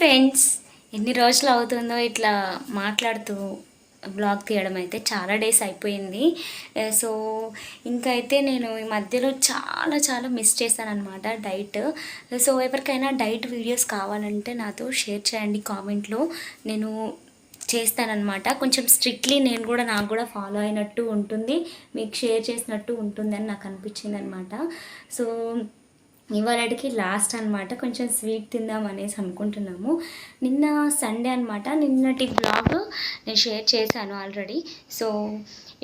Friends ఎన్ని రోజులు అవుతుందో ఇట్లా మాట్లాడుతూ బ్లాగ్ తీయడం అయితే చాలా డేస్ అయిపోయింది. సో ఇంకా అయితే నేను ఈ మధ్యలో చాలా చాలా మిస్ చేశాను అనమాట డైట్ సో ఎవరికైనా డైట్ వీడియోస్ కావాలంటే నాతో షేర్ చేయండి కామెంట్లో. నేను చేస్తానన్నమాట. కొంచెం స్ట్రిక్ట్లీ నేను కూడా నాకు కూడా ఫాలో అయినట్టు ఉంటుంది. మీకు షేర్ చేసినట్టు ఉంటుంది అని నాకు అనిపించింది అనమాట సో ఇవాళకి లాస్ట్ అనమాట కొంచెం స్వీట్ తిందాం అనేసి అనుకుంటున్నాము. నిన్న సండే అనమాట నిన్నటి బ్లాగ్ నేను షేర్ చేశాను ఆల్రెడీ సో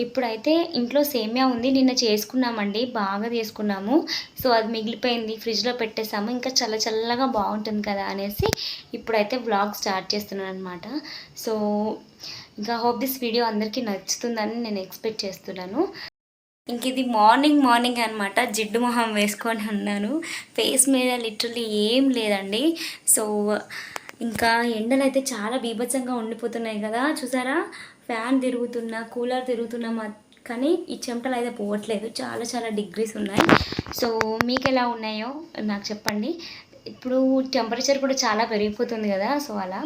ఇప్పుడైతే ఇంట్లో సేమియా ఉంది. నిన్న చేసుకున్నామండి. బాగా చేసుకున్నాము. సో అది మిగిలిపోయింది. ఫ్రిడ్జ్లో పెట్టేసాము ఇంకా చల్ల చల్లగా బాగుంటుంది కదా అనేసి ఇప్పుడైతే బ్లాగ్ స్టార్ట్ చేస్తున్నాను అనమాట సో ఇంకా హోప్ దిస్ వీడియో అందరికీ నచ్చుతుందని నేను ఎక్స్పెక్ట్ చేస్తున్నాను. ఇంక ఇది మార్నింగ్ మార్నింగ్ అనమాట జిడ్డు మొహం వేసుకొని ఉన్నాను ఫేస్ మీద లిటరలీ ఏం లేదండి. సో ఇంకా ఎండలు అయితే చాలా బీభత్సంగా ఉండిపోతున్నాయి కదా. చూసారా? ఫ్యాన్ తిరుగుతున్నా కూలర్ తిరుగుతున్నా మా కానీ ఈ చెమటలు అయితే పోవట్లేదు. చాలా చాలా డిగ్రీస్ ఉన్నాయి. సో మీకు ఎలా ఉన్నాయో నాకు చెప్పండి. ఇప్పుడు టెంపరేచర్ కూడా చాలా పెరిగిపోతుంది కదా సో అలా.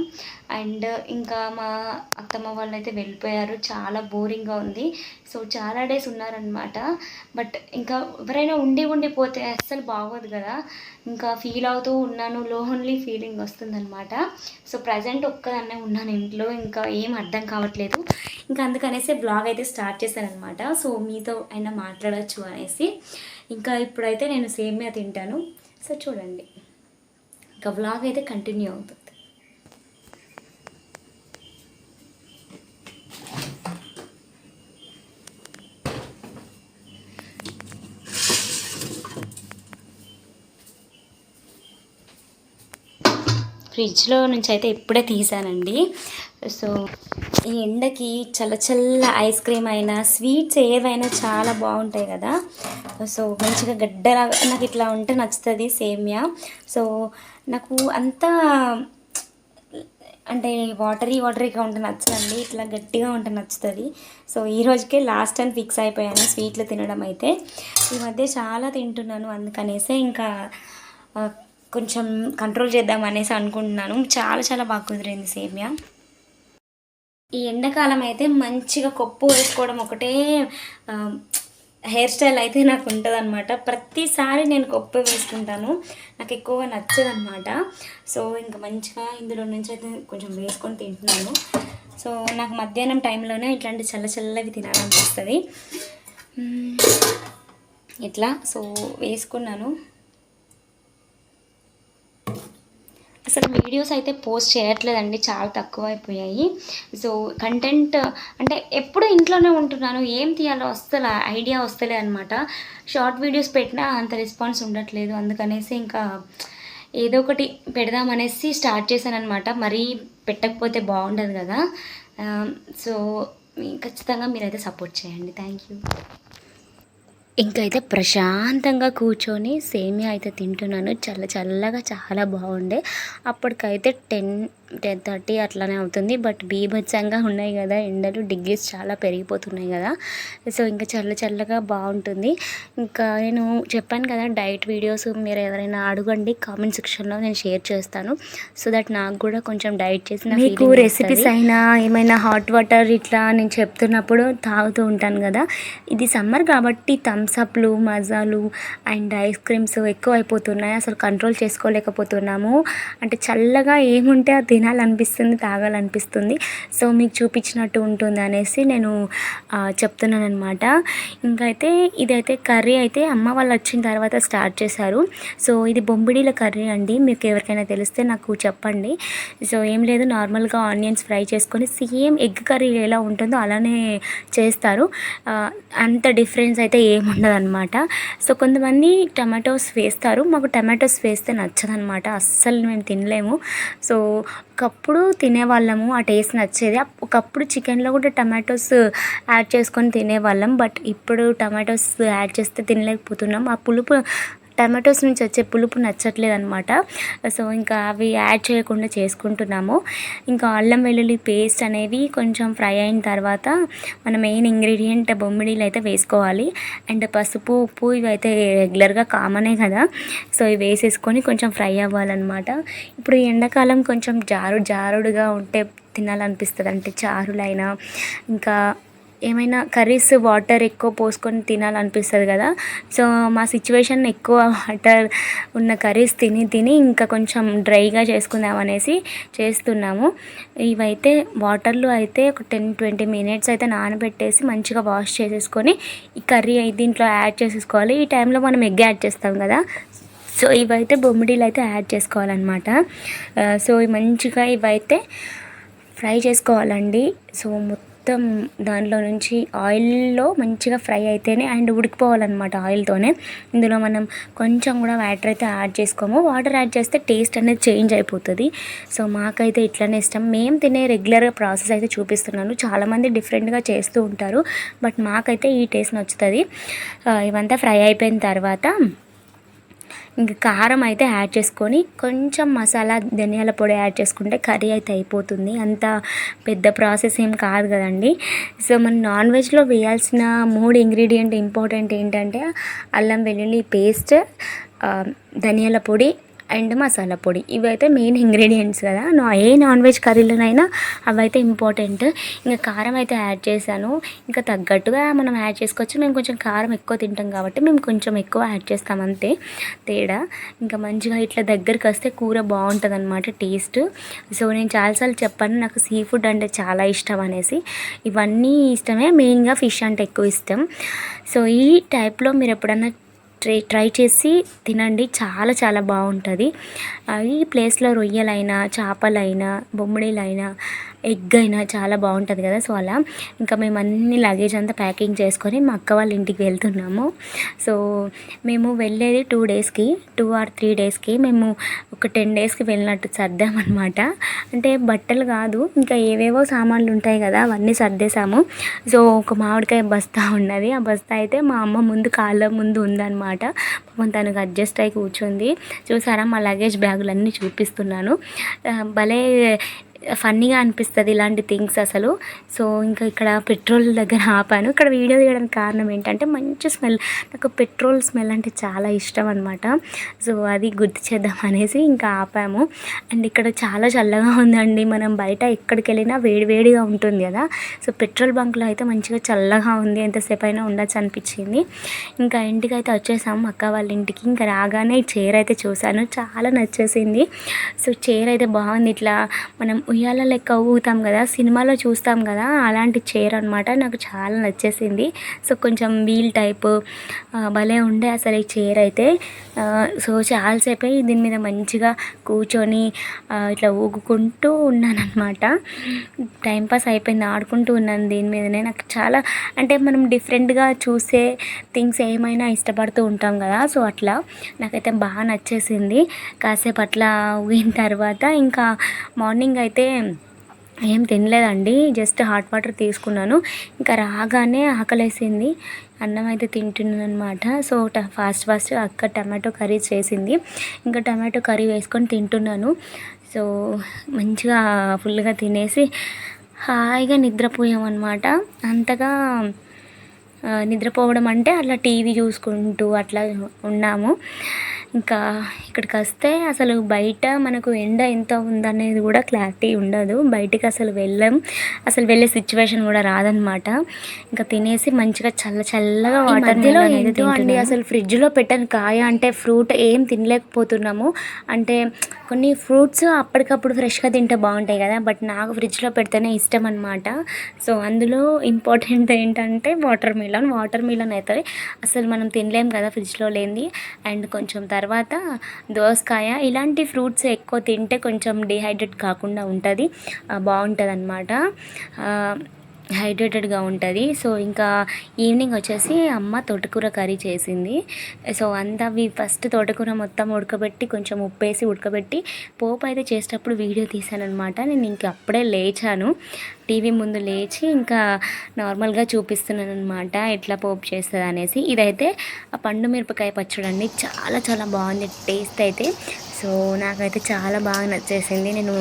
అండ్ ఇంకా మా అత్తమ్మ వాళ్ళు అయితే వెళ్ళిపోయారు చాలా బోరింగ్గా ఉంది. సో చాలా డేస్ ఉన్నారనమాట బట్ ఇంకా ఎవరైనా ఉండి ఉండి పోతే అస్సలు బాగోదు కదా. ఇంకా ఫీల్ అవుతూ ఉన్నాను లోన్లీ ఫీలింగ్ వస్తుందనమాట సో ప్రజెంట్ ఒక్కదాన్నే ఉన్నాను ఇంట్లో ఇంకా ఏం అర్థం కావట్లేదు. ఇంకా అందుకనేసి బ్లాగ్ అయితే స్టార్ట్ చేశాను సో మీతో అయినా మాట్లాడచ్చు అనేసి. ఇంకా ఇప్పుడైతే నేను సేమ్యా తింటాను. సో చూడండి. ఇంకా వ్లాగ్ అయితే కంటిన్యూ అవుతుంది. ఫ్రిడ్జ్లో నుంచి అయితే ఇప్పుడే తీసానండి. సో ఈ ఎండకి చల్ల చల్ల ఐస్ క్రీమ్ అయినా స్వీట్స్ ఏవైనా చాలా బాగుంటాయి కదా. సో మంచిగా గడ్డలాగా నాకు ఇట్లా ఉంటే నచ్చుతుంది సేమియా. సో నాకు అంతా అంటే వాటరీ వాటరీగా ఉంటే నచ్చదండి. ఇట్లా గట్టిగా ఉంటే నచ్చుతుంది. సో ఈ రోజుకే లాస్ట్ టైం ఫిక్స్ అయిపోయాను స్వీట్లు తినడం అయితే. ఈ మధ్య చాలా తింటున్నాను అందుకనేసే ఇంకా కొంచెం కంట్రోల్ చేద్దాం అనేసి అనుకుంటున్నాను. చాలా చాలా బాగా కుదిరింది సేమియా. ఈ ఎండాకాలం అయితే మంచిగా కొప్పు వేసుకోవడం ఒకటే హెయిర్ స్టైల్ అయితే నాకు ఉంటుంది అనమాట ప్రతిసారి నేను కొప్పు వేసుకుంటాను. నాకు ఎక్కువగా నచ్చదనమాట సో ఇంకా మంచిగా ఇందులో నుంచి అయితే కొంచెం వేసుకొని తింటున్నాను. సో నాకు మధ్యాహ్నం టైంలోనే ఇట్లాంటి చల్ల చల్లవి తినాలనిపిస్తుంది. ఇట్లా. సో వేసుకున్నాను. అసలు వీడియోస్ అయితే పోస్ట్ చేయట్లేదండి చాలా తక్కువ అయిపోయాయి సో కంటెంట్ అంటే ఎప్పుడు ఇంట్లోనే ఉంటున్నాను ఏం తీయాలో వస్తలే ఐడియా వస్తలే అనమాట షార్ట్ వీడియోస్ పెట్టినా అంత రెస్పాన్స్ ఉండట్లేదు అందుకనేసి ఇంకా ఏదో ఒకటి పెడదామనేసి స్టార్ట్ చేశాను అనమాట మరీ పెట్టకపోతే బాగుండదు కదా. సో ఖచ్చితంగా మీరైతే సపోర్ట్ చేయండి. Thank you. ఇంకైతే ప్రశాంతంగా కూర్చొని సేమియా అయితే తింటున్నాను. చల్ల చల్లగా చాలా బాగుండే. అప్పటికైతే టెన్ టెన్ థర్టీ అట్లానే అవుతుంది. బట్ బీభత్సంగా ఉన్నాయి కదా ఎండలు డిగ్రీస్ చాలా పెరిగిపోతున్నాయి కదా. సో ఇంకా చల్ల చల్లగా బాగుంటుంది. ఇంకా నేను చెప్పాను కదా డైట్ వీడియోస్ మీరు ఎవరైనా అడగండి కామెంట్ సెక్షన్లో నేను షేర్ చేస్తాను. సో దట్ నాకు కూడా కొంచెం డైట్ చేసిన మీకు రెసిపీస్ అయినా ఏమైనా హాట్ వాటర్ ఇట్లా నేను చెప్తున్నప్పుడు తాగుతూ ఉంటాను కదా. ఇది సమ్మర్ కాబట్టి థమ్స్అప్లు మజాలు అండ్ ఐస్ క్రీమ్స్ ఎక్కువ అయిపోతున్నాయి అసలు కంట్రోల్ చేసుకోలేకపోతున్నాము. అంటే చల్లగా ఏముంటే అది తినాలనిపిస్తుంది తాగాలనిపిస్తుంది. సో మీకు చూపించినట్టు ఉంటుంది అనేసి నేను చెప్తున్నాను అనమాట ఇంకైతే ఇదైతే కర్రీ అయితే అమ్మ వాళ్ళు వచ్చిన తర్వాత స్టార్ట్ చేశారు. సో ఇది బొంబిడీల కర్రీ అండి. మీకు ఎవరికైనా తెలిస్తే నాకు చెప్పండి. సో ఏం లేదు నార్మల్గా ఆనియన్స్ ఫ్రై చేసుకొని సేమ్ ఎగ్ కర్రీ ఎలా ఉంటుందో అలానే చేస్తారు. అంత డిఫరెన్స్ అయితే ఏముండదు అనమాట సో కొంతమంది టమాటోస్ వేస్తారు. మాకు టమాటోస్ వేస్తే నచ్చదనమాట అస్సలు మేము తినలేము. సో ఒకప్పుడు తినేవాళ్ళము ఆ టేస్ట్ నచ్చేది. ఒకప్పుడు చికెన్లో కూడా టమాటోస్ యాడ్ చేసుకొని తినేవాళ్ళం. బట్ ఇప్పుడు టమాటోస్ యాడ్ చేస్తే తినలేకపోతున్నాం. ఆ పులుపు టమాటోస్ నుంచి వచ్చే పులుపు నచ్చట్లేదు అనమాట సో ఇంకా అవి యాడ్ చేయకుండా చేసుకుంటున్నాము. ఇంకా అల్లం వెల్లుల్లి పేస్ట్ అనేవి కొంచెం ఫ్రై అయిన తర్వాత మన మెయిన్ ఇంగ్రీడియంట్ బొమ్మిడీలు అయితే వేసుకోవాలి. అండ్ పసుపు ఉప్పు ఇవి అయితే రెగ్యులర్గా కామనే కదా. సో ఇవి వేసేసుకొని కొంచెం ఫ్రై అవ్వాలన్నమాట. ఇప్పుడు ఎండాకాలం కొంచెం జారు జారుడుగా ఉంటే తినాలనిపిస్తుంది అంటే చారులైనా ఇంకా ఏమైనా కర్రీస్ వాటర్ ఎక్కువ పోసుకొని తినాలనిపిస్తుంది కదా. సో మా సిచ్యువేషన్ ఎక్కువ వాటర్ ఉన్న కర్రీస్ తిని తిని ఇంకా కొంచెం డ్రైగా చేసుకుందాం అనేసి చేస్తున్నాము. ఇవైతే వాటర్లో అయితే ఒక టెన్ ట్వంటీ మినిట్స్ అయితే నానబెట్టేసి మంచిగా వాష్ చేసేసుకొని ఈ కర్రీ దీంట్లో యాడ్ చేసేసుకోవాలి. ఈ టైంలో మనం ఎగ్ యాడ్ చేస్తాం కదా. సో ఇవైతే బొమ్మిడీలు అయితే యాడ్ చేసుకోవాలన్నమాట. సో మంచిగా ఇవైతే ఫ్రై చేసుకోవాలండి. సో మొత్తం దాంట్లో నుంచి ఆయిల్లో మంచిగా ఫ్రై అయితేనే అండ్ ఉడికిపోవాలన్నమాట ఆయిల్తోనే. ఇందులో మనం కొంచెం కూడా వాటర్ అయితే యాడ్ చేసుకోము. వాటర్ యాడ్ చేస్తే టేస్ట్ అనేది చేంజ్ అయిపోతుంది. సో మాకైతే ఇట్లనే ఇష్టం. మేము తినే రెగ్యులర్ ప్రాసెస్ అయితే చూపిస్తున్నాను. చాలామంది డిఫరెంట్గా చేస్తూ ఉంటారు. బట్ మాకైతే ఈ టేస్ట్ నచ్చుతుంది. ఇవంతా ఫ్రై అయిపోయిన తర్వాత ఇంకా కారం అయితే యాడ్ చేసుకొని కొంచెం మసాలా ధనియాల పొడి యాడ్ చేసుకుంటే కర్రీ అయితే అయిపోతుంది. అంత పెద్ద ప్రాసెస్ ఏం కాదు కదండి. సో మన నాన్ వెజ్లో వేయాల్సిన మూడు ఇంగ్రీడియంట్ ఇంపార్టెంట్ ఏంటంటే అల్లం వెల్లుల్లి పేస్ట్ ధనియాల పొడి అండ్ మసాలా పొడి. ఇవైతే మెయిన్ ఇంగ్రీడియంట్స్ కదా. నా ఏ నాన్ వెజ్ కర్రీలోనైనా అవైతే ఇంపార్టెంట్ ఇంకా కారం అయితే యాడ్ చేశాను. ఇంకా తగ్గట్టుగా మనం యాడ్ చేసుకోవచ్చు. మేము కొంచెం కారం ఎక్కువ తింటాం కాబట్టి మేము కొంచెం ఎక్కువ యాడ్ చేస్తాం అంతే. తేడా. ఇంకా మంచిగా ఇట్లా దగ్గరికి వస్తే కూర బాగుంటుంది అనమాట టేస్ట్ సో నేను చాలాసార్లు చెప్పాను నాకు సీ ఫుడ్ అంటే చాలా ఇష్టం అనేసి. ఇవన్నీ ఇష్టమే. మెయిన్గా ఫిష్ అంటే ఎక్కువ ఇష్టం. సో ఈ టైప్లో మీరు ఎప్పుడన్నా ట్రై ట్రై చేసి తినండి. చాలా చాలా బాగుంటుంది. ఈ ప్లేస్లో రొయ్యలైనా చేపలైనా బొమ్మిడీలైనా ఎగ్ అయినా చాలా బాగుంటుంది కదా. సో అలా ఇంకా మేము అన్ని లగేజ్ అంతా ప్యాకింగ్ చేసుకొని మా అక్క వాళ్ళ ఇంటికి వెళ్తున్నాము. సో మేము వెళ్ళేది టూ డేస్కి టూ ఆర్ త్రీ డేస్కి మేము ఒక టెన్ డేస్కి వెళ్ళినట్టు సర్దామన్నమాట అంటే బట్టలు కాదు ఇంకా ఏవేవో సామాన్లు ఉంటాయి కదా అవన్నీ సర్దేశాము. సో ఒక మామిడికాయ బస్తా ఉన్నది. ఆ బస్తా అయితే మా అమ్మ ముందు కాళ్ళ ముందు ఉందన్నమాట. పాపం తనకు అడ్జస్ట్ అయి కూర్చుంది. చూసారా మా లగేజ్ బ్యాగులు అన్నీ చూపిస్తున్నాను. భలే ఫన్నీగా అనిపిస్తుంది ఇలాంటి థింగ్స్ అసలు. సో ఇంకా ఇక్కడ పెట్రోల్ దగ్గర ఆపాను. ఇక్కడ వీడియో తీయడానికి కారణం ఏంటంటే మంచి స్మెల్. నాకు పెట్రోల్ స్మెల్ అంటే చాలా ఇష్టం అనమాట సో అది గుర్తు చేద్దాం అనేసి ఇంకా ఆపాము. అండ్ ఇక్కడ చాలా చల్లగా ఉందండి. మనం బయట ఎక్కడికి వెళ్ళినా వేడివేడిగా ఉంటుంది కదా. సో పెట్రోల్ బంక్లో అయితే మంచిగా చల్లగా ఉంది. ఎంతసేపు అయినా ఉండొచ్చు అనిపించింది. ఇంకా ఇంటికి అయితే వచ్చేసాము. అక్క వాళ్ళ ఇంటికి ఇంకా రాగానే చీర అయితే చూశాను. చాలా నచ్చేసింది. సో చైర్ అయితే బాగుంది. ఇట్లా మనం ఉయ్యాల లెక్క ఊగుతాం కదా సినిమాలో చూస్తాం కదా అలాంటి చైర్ అనమాట నాకు చాలా నచ్చేసింది. సో కొంచెం వీల్ టైప్ భలే ఉండే అసలు ఈ చైర్ అయితే. సో చాలాసేపు దీని మీద మంచిగా కూర్చొని ఇట్లా ఊగుకుంటూ ఉన్నాను టైంపాస్ అయిపోయింది ఆడుకుంటూ ఉన్నాను దీని మీదనే. నాకు చాలా అంటే మనం డిఫరెంట్గా చూసే థింగ్స్ ఏమైనా ఇష్టపడుతూ ఉంటాం కదా సో అట్లా నాకైతే బాగా నచ్చేసింది. కాసేపు అట్లా ఊగిన తర్వాత ఇంకా మార్నింగ్ అయితే అయితే ఏం తినలేదండి జస్ట్ హాట్ వాటర్ తీసుకున్నాను. ఇంకా రాగానే ఆకలేసింది అన్నం అయితే తింటున్నాను అనమాట సో ట ఫాస్ట్ ఫాస్ట్ అక్క టమాటో కర్రీ చేసింది. ఇంకా టమాటో కర్రీ వేసుకొని తింటున్నాను. సో మంచిగా ఫుల్గా తినేసి హాయిగా నిద్రపోయామన్నమాట. అంతగా నిద్రపోవడం అంటే అట్లా టీవీ చూసుకుంటూ అట్లా ఉన్నాము. ఇంకా ఇక్కడికి వస్తే అసలు బయట మనకు ఎండ ఎంత ఉందనేది కూడా క్లారిటీ ఉండదు. బయటికి అసలు వెళ్ళం. అసలు వెళ్ళే సిచ్యువేషన్ కూడా రాదనమాట ఇంకా తినేసి మంచిగా చల్ల చల్లగా వాటర్ మధ్యలో ఏంటో అండి. అసలు ఫ్రిడ్జ్లో పెట్టని కాయ అంటే ఫ్రూట్ ఏం తినలేకపోతున్నాము. అంటే కొన్ని ఫ్రూట్స్ అప్పటికప్పుడు ఫ్రెష్గా తింటే బాగుంటాయి కదా బట్ నాకు ఫ్రిడ్జ్లో పెడితేనే ఇష్టం అనమాట సో అందులో ఇంపార్టెంట్ ఏంటంటే వాటర్ మిలన్. వాటర్ మిలన్ అయితే అసలు మనం తినలేం కదా ఫ్రిడ్జ్లో లేనిది. అండ్ కొంచెం తర్వాత దోసకాయ ఇలాంటి ఫ్రూట్స్ ఎక్కువ తింటే కొంచెం డిహైడ్రేట్ కాకుండా ఉంటుంది. బాగుంటుంది అనమాట హైడ్రేటెడ్గా ఉంటుంది. సో ఇంకా ఈవినింగ్ వచ్చేసి అమ్మ తోటకూర కర్రీ చేసింది. సో అంతా అవి ఫస్ట్ తోటకూర మొత్తం ఉడకబెట్టి కొంచెం ఉప్పు వేసి ఉడకబెట్టి పోపు అయితే చేసేటప్పుడు వీడియో తీశాను అనమాట నేను ఇంక అప్పుడే లేచాను. టీవీ ముందు లేచి ఇంకా నార్మల్గా చూపిస్తున్నాను అనమాట ఎట్లా పోపు చేస్తుంది అనేసి ఇదైతే ఆ పండు మిరపకాయ పచ్చడి అండి చాలా చాలా బాగుంది. టేస్ట్ అయితే సో నాకైతే చాలా బాగా నచ్చేసింది. నేను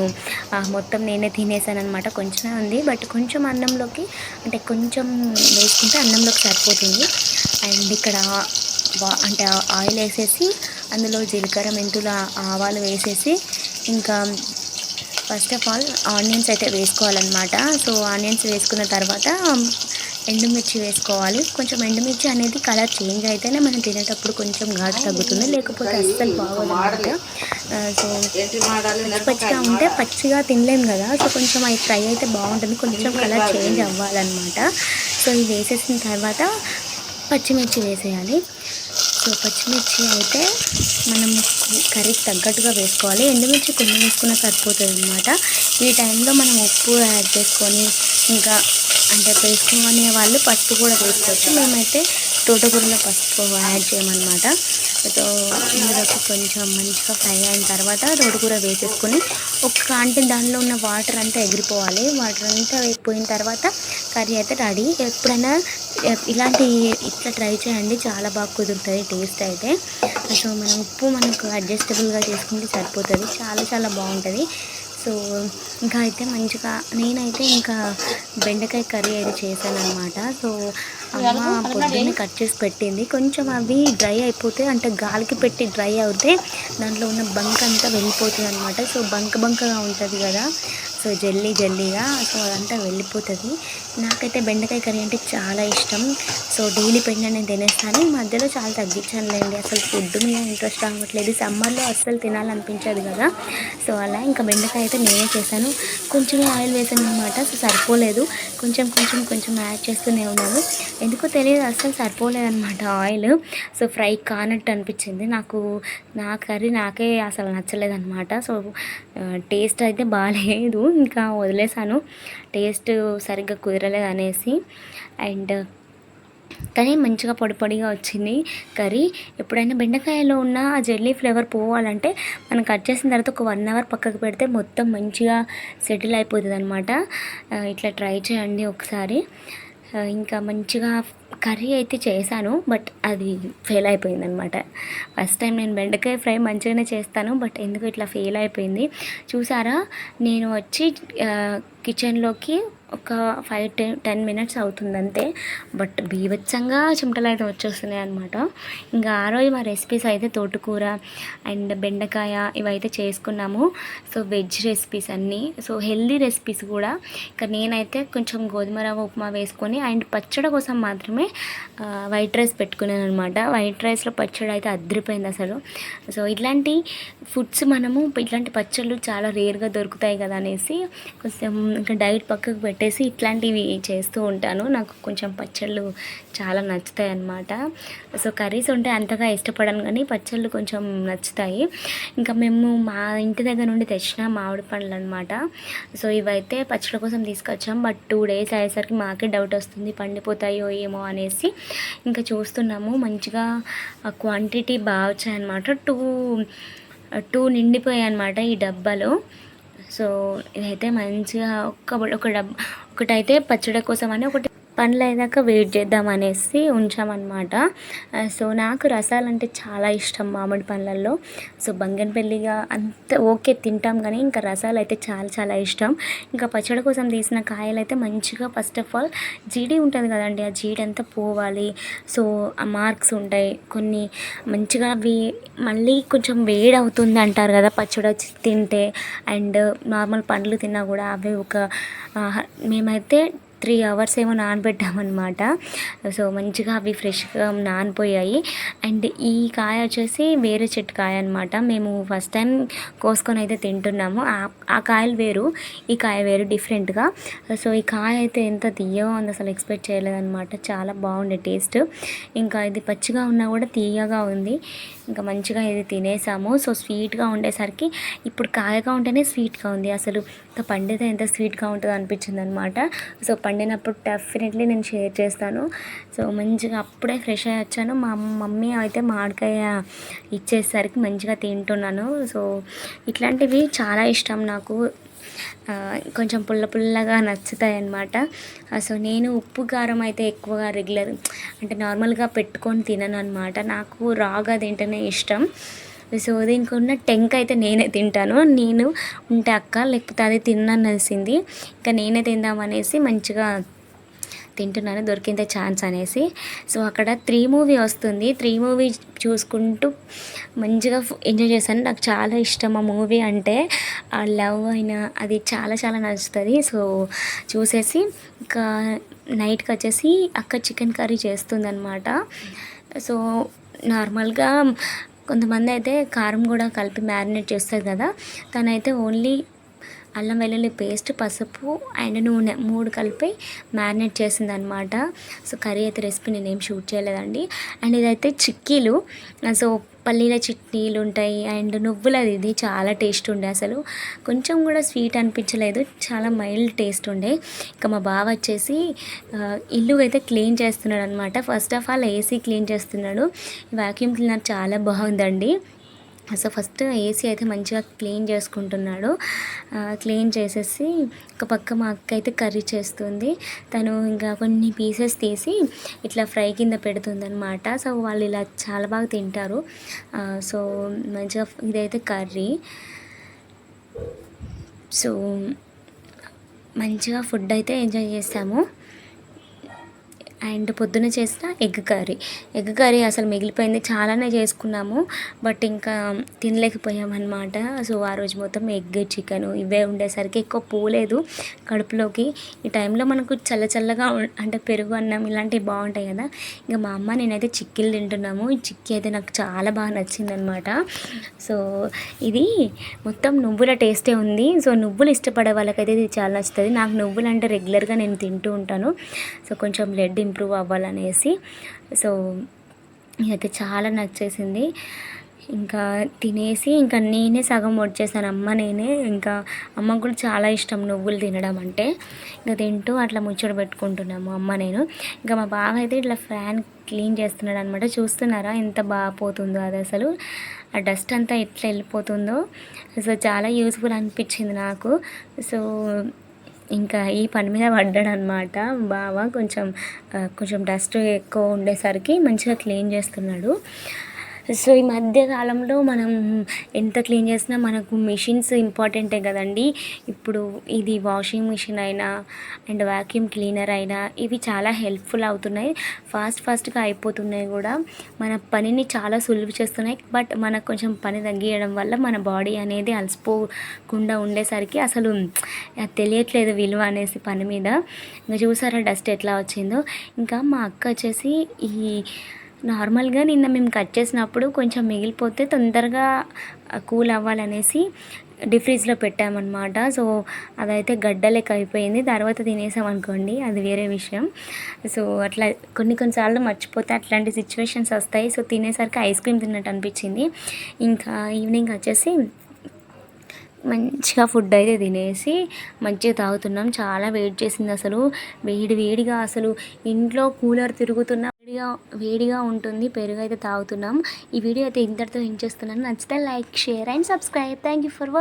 ఆ, మొత్తం నేనే తినేసాను అనమాట కొంచెమే ఉంది. బట్ కొంచెం అన్నంలోకి అంటే కొంచెం వేసుకుంటే అన్నంలోకి సరిపోతుంది. అండ్ ఇక్కడ అంటే ఆయిల్ వేసేసి అందులో జీలకర్ర మెంతులు ఆవాలు వేసేసి ఇంకా ఫస్ట్ ఆఫ్ ఆల్ ఆనియన్స్ అయితే వేసుకోవాలన్నమాట. సో ఆనియన్స్ వేసుకున్న తర్వాత ఎండుమిర్చి వేసుకోవాలి. కొంచెం ఎండుమిర్చి అనేది కలర్ చేంజ్ అయితేనే మనం తినేటప్పుడు కొంచెం ఘాటు తగ్గుతుంది. లేకపోతే అస్సలు బాగోదన్నమాట సో పచ్చిగా ఉంటే పచ్చిగా తినలేము కదా. సో కొంచెం అవి ఫ్రై అయితే బాగుంటుంది. కొంచెం కలర్ చేంజ్ అవ్వాలన్నమాట. సో ఇది వేసేసిన తర్వాత పచ్చిమిర్చి వేసేయాలి. సో పచ్చిమిర్చి అయితే మనం కర్రీకి తగ్గట్టుగా వేసుకోవాలి. ఎండుమిర్చి కొన్ని వేసుకున్న సరిపోతుంది అనమాట ఈ టైంలో మనం ఉప్పు యాడ్ చేసుకొని ఇంకా అంటే వేసుకునే వాళ్ళు పసుపు కూడా వేసుకోవచ్చు మేమైతే తోటకూరలో పసుపు యాడ్ చేయమన్నమాట. సో ఇందులోకి కొంచెం మంచిగా ఫ్రై అయిన తర్వాత తోటకూర వేసేసుకొని ఒక అంటే దానిలో ఉన్న వాటర్ అంతా ఎగిరిపోవాలి. వాటర్ అంతా ఎగిపోయిన తర్వాత కర్రీ అయితే రెడీ. ఎప్పుడైనా ఇలాంటి ఇట్లా ట్రై చేయండి. చాలా బాగా కుదురుతుంది టేస్ట్ అయితే. సో మనం ఉప్పు మనకు అడ్జస్టబుల్గా చేసుకుంటే సరిపోతుంది. చాలా చాలా బాగుంటుంది. సో ఇంకా అయితే మంచిగా నేనైతే ఇంకా బెండకాయ కర్రీ అయితే చేశాను అనమాట సో అమ్మ పొద్దున్నే కట్ చేసి పెట్టింది. కొంచెం అవి డ్రై అయిపోతే అంటే గాలికి పెట్టి డ్రై అవుతే దాంట్లో ఉన్న బంక్ అంతా వెళ్ళిపోతుంది అనమాట సో బంక్ బంకగా ఉంటుంది కదా. సో జల్లీ జల్లీగా సో అదంతా వెళ్ళిపోతుంది. నాకైతే బెండకాయ కర్రీ అంటే చాలా ఇష్టం. సో డైలీ పెండ నేను తినేస్తాను. మధ్యలో చాలా తగ్గించానులేండి. అసలు ఫుడ్ మీద ఇంట్రెస్ట్ రావట్లేదు. సమ్మర్లో అస్సలు తినాలనిపించదు కదా. సో అలా ఇంకా బెండకాయ అయితే నేనే చేశాను. కొంచెం ఆయిల్ వేసాను అనమాట సో సరిపోలేదు. కొంచెం కొంచెం కొంచెం యాడ్ చేస్తూనే ఉన్నాను. ఎందుకో తెలియదు. అస్సలు సరిపోలేదన్నమాట ఆయిల్. సో ఫ్రై కానట్టు అనిపించింది. నాకు నా కర్రీ నాకే అసలు నచ్చలేదన్నమాట. సో టేస్ట్ అయితే బాగాలేదు ఇంకా వదిలేసాను టేస్ట్ సరిగ్గా కుదరలేదు అనేసి. అండ్ కానీ మంచిగా పొడి పొడిగా వచ్చింది కర్రీ. ఎప్పుడైనా బెండకాయలో ఉన్న ఆ జెల్లీ ఫ్లేవర్ పోవాలంటే మనం కట్ చేసిన తర్వాత ఒక వన్ అవర్ పక్కకు పెడితే మొత్తం మంచిగా సెటిల్ అయిపోతుంది అనమాట ఇట్లా ట్రై చేయండి ఒకసారి. ఇంకా మంచిగా కర్రీ అయితే చేశాను బట్ అది ఫెయిల్ అయిపోయింది అనమాట ఫస్ట్ టైం నేను బెండకాయ ఫ్రై మంచిగానే చేస్తాను బట్ ఎందుకు ఇట్లా ఫెయిల్ అయిపోయింది. చూసారా? నేను వచ్చి కిచెన్లోకి ఒక ఫైవ్ టెన్ టెన్ మినిట్స్ అవుతుంది అంతే బట్ బీభత్సంగా చిమటలు అయితే వచ్చేస్తున్నాయి అనమాట ఇంకా ఆ రోజు మా రెసిపీస్ అయితే తోటకూర అండ్ బెండకాయ ఇవైతే చేసుకున్నాము. సో వెజ్ రెసిపీస్ అన్నీ. సో హెల్దీ రెసిపీస్ కూడా. ఇంకా నేనైతే కొంచెం గోధుమ రవ్వ ఉప్మా వేసుకొని అండ్ పచ్చడి కోసం మాత్రమే వైట్ రైస్ పెట్టుకున్నాను అనమాట వైట్ రైస్లో పచ్చడి అయితే అద్దరిపోయింది అసలు. సో ఇట్లాంటి ఫుడ్స్ మనము ఇట్లాంటి పచ్చళ్ళు చాలా రేర్గా దొరుకుతాయి కదా అనేసి కొంచెం ఇంకా డైట్ పక్కకు పెట్టేసి ఇట్లాంటివి చేస్తూ ఉంటాను. నాకు కొంచెం పచ్చళ్ళు చాలా నచ్చుతాయి అన్నమాట. సో కర్రీస్ ఉంటే అంతగా ఇష్టపడను కానీ పచ్చళ్ళు కొంచెం నచ్చుతాయి. ఇంకా మేము మా ఇంటి దగ్గర నుండి తెచ్చిన మామిడి పండ్లు అనమాట సో ఇవైతే పచ్చళ్ళ కోసం తీసుకొచ్చాం. బట్ టూ డేస్ అయ్యేసరికి మాకే డౌట్ వస్తుంది పండిపోతాయో ఏమో అనేసి. ఇంకా చూస్తున్నాము మంచిగా క్వాంటిటీ బాగా వచ్చాయన్నమాట. టూ టూ నిండిపోయాయి అనమాట ఈ డబ్బాలో. సో ఇదైతే మంచిగా ఒక ఒక డబ్ ఒకటైతే పచ్చడి కోసం అని ఒకటి పండ్లు అయ్యాక వెయిట్ చేద్దాం అనేసి ఉంచామన్నమాట. సో నాకు రసాలంటే చాలా ఇష్టం మామిడి పండ్లల్లో. సో బంగన్పల్లిగా అంత ఓకే తింటాం కానీ ఇంకా రసాలు అయితే చాలా చాలా ఇష్టం. ఇంకా పచ్చడి కోసం తీసిన కాయలు అయితే మంచిగా ఫస్ట్ ఆఫ్ ఆల్ జీడి ఉంటుంది కదండి ఆ జీడి అంతా పోవాలి. సో ఆ మార్క్స్ ఉంటాయి. కొన్ని మంచిగా వే మళ్ళీ కొంచెం వేడి అవుతుంది అంటారు కదా పచ్చడి తింటే. అండ్ నార్మల్ పండ్లు తిన్నా కూడా అవి ఒక మేమైతే త్రీ అవర్స్ ఏమో నానబెట్టామన్నమాట. సో మంచిగా అవి ఫ్రెష్గా నానిపోయాయి. అండ్ ఈ కాయ వచ్చేసి వేరే చెట్టు కాయ అనమాట మేము ఫస్ట్ టైం కోసుకొని అయితే తింటున్నాము. ఆ కాయలు వేరు ఈ కాయ వేరు డిఫరెంట్గా. సో ఈ కాయ అయితే ఎంత తీయగా ఉంది అసలు ఎక్స్పెక్ట్ చేయలేదన్నమాట. చాలా బాగుండే టేస్ట్. ఇంకా ఇది పచ్చిగా ఉన్నా కూడా తీయగా ఉంది. ఇంకా మంచిగా ఇది తినేసాము. సో స్వీట్గా ఉండేసరికి ఇప్పుడు కాయగా ఉంటేనే స్వీట్గా ఉంది. అసలు ఇంకా పండితే ఎంత స్వీట్గా ఉంటుందో అనిపించింది అనమాట సో పండినప్పుడు డెఫినెట్లీ నేను షేర్ చేస్తాను. సో మంచిగా అప్పుడే ఫ్రెష్ అయ్యి వచ్చాను. మా మమ్మీ అయితే మామిడికాయ ఇచ్చేసరికి మంచిగా తింటున్నాను. సో ఇట్లాంటివి చాలా ఇష్టం నాకు. కొంచెం పుల్ల పుల్లగా నచ్చుతాయి అన్నమాట సో నేను ఉప్పు కారం అయితే ఎక్కువగా రెగ్యులర్ అంటే నార్మల్గా పెట్టుకొని తినను అనమాట నాకు రాగా తింటేనే ఇష్టం. సో దీనికి ఉన్న టెంక్ అయితే నేనే తింటాను. నేను ఉంటే అక్క లేకపోతే అది తిన్నానేసింది ఇంకా నేనే తిందామనేసి మంచిగా తింటున్నాను దొరికిందే ఛాన్స్ అనేసి. సో అక్కడ త్రీ మూవీ వస్తుంది. త్రీ మూవీ చూసుకుంటూ మంచిగా ఎంజాయ్ చేశాను. నాకు చాలా ఇష్టం ఆ మూవీ అంటే ఆ లవ్ అయినా అది చాలా చాలా నచ్చుతుంది. సో చూసేసి ఇంకా నైట్కి వచ్చేసి అక్క చికెన్ కర్రీ చేస్తుందనమాట సో నార్మల్గా కొంతమంది అయితే కారం కూడా కలిపి మ్యారినేట్ చేస్తారు కదా. తనైతే ఓన్లీ అల్లం వెల్లుల్లి పేస్ట్ పసుపు అండ్ నూనె మూడు కలిపి మ్యారినేట్ చేసింది అనమాట సో కర్రీ అయితే రెసిపీ నేనేం షూట్ చేయలేదండి. అండ్ ఇదైతే చిక్కీలు. సో పల్లీల చట్నీలు ఉంటాయి అండ్ నువ్వులది ఇది చాలా టేస్ట్ ఉండే అసలు. కొంచెం కూడా స్వీట్ అనిపించలేదు చాలా మైల్డ్ టేస్ట్ ఉండే. ఇంకా మా బావ వచ్చేసి ఇల్లు అయితే క్లీన్ చేస్తున్నాడు అనమాట first of all AC clean చేస్తున్నాడు. వాక్యూమ్ క్లీనర్ చాలా బాగుందండి. సో ఫస్ట్ ఏసీ అయితే మంచిగా క్లీన్ చేసుకుంటున్నాడు. క్లీన్ చేసేసి ఒక పక్క మా అక్క అయితే కర్రీ చేస్తుంది. తను ఇంకా కొన్ని పీసెస్ తీసి ఇట్లా ఫ్రై కింద పెడుతుంది అనమాట సో వాళ్ళు ఇలా చాలా బాగా తింటారు. సో మంచిగా ఇదైతే కర్రీ. సో మంచిగా ఫుడ్ అయితే ఎంజాయ్ చేస్తాము అండ్ పొద్దున చేసిన ఎగ్ కర్రీ. ఎగ్ కర్రీ అసలు మిగిలిపోయింది. చాలానే చేసుకున్నాము. బట్ ఇంకా తినలేకపోయామన్నమాట. సో ఆ రోజు మొత్తం ఎగ్ చికెన్ ఇవే ఉండేసరికి ఎక్కువ పోలేదు కడుపులోకి. ఈ టైంలో మనకు చల్ల చల్లగా అంటే పెరుగు అన్నం ఇలాంటివి బాగుంటాయి కదా. ఇంకా మా అమ్మ నేనైతే చిక్కీలు తింటున్నాము. ఈ చిక్కీ అయితే నాకు చాలా బాగా నచ్చిందనమాట సో ఇది మొత్తం నువ్వుల టేస్టే ఉంది. సో నువ్వులు ఇష్టపడే వాళ్ళకైతే ఇది చాలా నచ్చుతుంది. నాకు నువ్వులు అంటే రెగ్యులర్గా నేను తింటూ ఉంటాను. సో కొంచెం బ్లడ్ ఇంప్రూవ్ అవ్వాలనేసి. సో ఇదైతే చాలా నచ్చేసింది. ఇంకా తినేసి ఇంకా నేనే సగం వచ్చేసాను అమ్మ నేనే ఇంకా అమ్మకు కూడా చాలా ఇష్టం నువ్వులు తినడం అంటే. ఇంకా తింటూ అట్లా ముచ్చట పెట్టుకుంటున్నాము అమ్మ నేను. ఇంకా మా బావ అయితే ఇట్లా ఫ్యాన్ క్లీన్ చేస్తున్నాడు అనమాట చూస్తున్నారా ఎంత బాగా పోతుందో అది అసలు. ఆ డస్ట్ అంతా ఎట్లా వెళ్ళిపోతుందో. సో చాలా యూస్ఫుల్ అనిపించింది నాకు. సో ఇంకా ఈ పని మీద పడ్డాడు అనమాట బావ కొంచెం కొంచెం డస్ట్ ఎక్కువ ఉండేసరికి మంచిగా క్లీన్ చేస్తున్నాడు. సో ఈ మధ్య కాలంలో మనం ఎంత క్లీన్ చేసినా మనకు మిషన్స్ ఇంపార్టెంటే కదండి. ఇప్పుడు ఇది వాషింగ్ మిషన్ అయినా అండ్ వాక్యూమ్ క్లీనర్ అయినా ఇవి చాలా హెల్ప్ఫుల్ అవుతున్నాయి. ఫాస్ట్ ఫాస్ట్గా అయిపోతున్నాయి కూడా. మన పనిని చాలా సులువు చేస్తున్నాయి. బట్ మనకు కొంచెం పని తగ్గియడం వల్ల మన బాడీ అనేది అలసిపోకుండా ఉండేసరికి అసలు తెలియట్లేదు విలువ అనేసి పని మీద. ఇంకా చూసారా డస్ట్ ఎట్లా వచ్చిందో. ఇంకా మా అక్క వచ్చేసి ఈ నార్మల్గా నిన్న మేము కట్ చేసినప్పుడు కొంచెం మిగిలిపోతే తొందరగా కూల్ అవ్వాలనేసి డీప్ ఫ్రీజ్లో పెట్టామన్నమాట. సో అదైతే గడ్డ లెక్క అయిపోయింది. తర్వాత తినేసామనుకోండి అది వేరే విషయం. సో అట్లా కొన్ని కొన్నిసార్లు మర్చిపోతే అట్లాంటి సిచ్యువేషన్స్ వస్తాయి. సో తినేసరికి ఐస్ క్రీమ్ తిన్నట్టు అనిపించింది. ఇంకా ఈవినింగ్ వచ్చేసి మంచిగా ఫుడ్ అయితే తినేసి మంచిగా తాగుతున్నాం. చాలా వెయిట్ చేసింది అసలు. వేడి వేడిగా అసలు ఇంట్లో కూలర్ తిరుగుతున్న వేడిగా వేడిగా ఉంటుంది. పెరుగు అయితే తాగుతున్నాం. ఈ వీడియో అయితే ఇంతటితో ఎంచేస్తున్నాను నచ్చితే like share and subscribe. Thank you for watch